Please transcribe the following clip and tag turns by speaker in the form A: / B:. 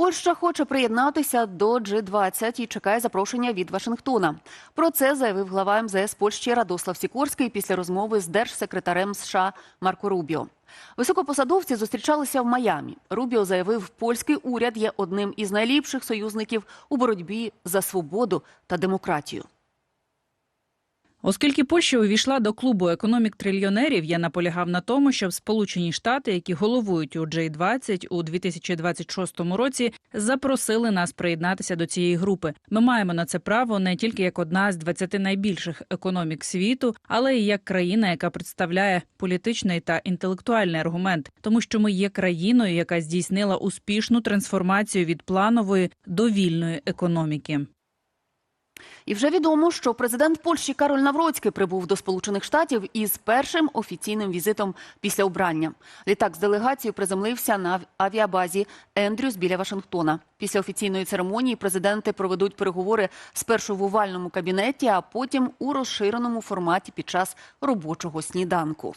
A: Польща хоче приєднатися до G20 і чекає запрошення від Вашингтона. Про це заявив глава МЗС Польщі Радослав Сікорський після розмови з держсекретарем США Марко Рубіо. Високопосадовці зустрічалися в Майамі. Рубіо заявив, польський уряд є одним із найліпших союзників у боротьбі за свободу та демократію.
B: Оскільки Польща увійшла до клубу економік трильйонерів, я наполягав на тому, щоб Сполучені Штати, які головують у J20 у 2026 році, запросили нас приєднатися до цієї групи. Ми маємо на це право не тільки як одна з 20 найбільших економік світу, але й як країна, яка представляє політичний та інтелектуальний аргумент, тому що ми є країною, яка здійснила успішну трансформацію від планової до вільної економіки.
A: І вже відомо, що президент Польщі Кароль Навроцький прибув до Сполучених Штатів із першим офіційним візитом після обрання. Літак з делегацією приземлився на авіабазі Ендрюс біля Вашингтона. Після офіційної церемонії президенти проведуть переговори спершу в овальному кабінеті, а потім у розширеному форматі під час робочого сніданку.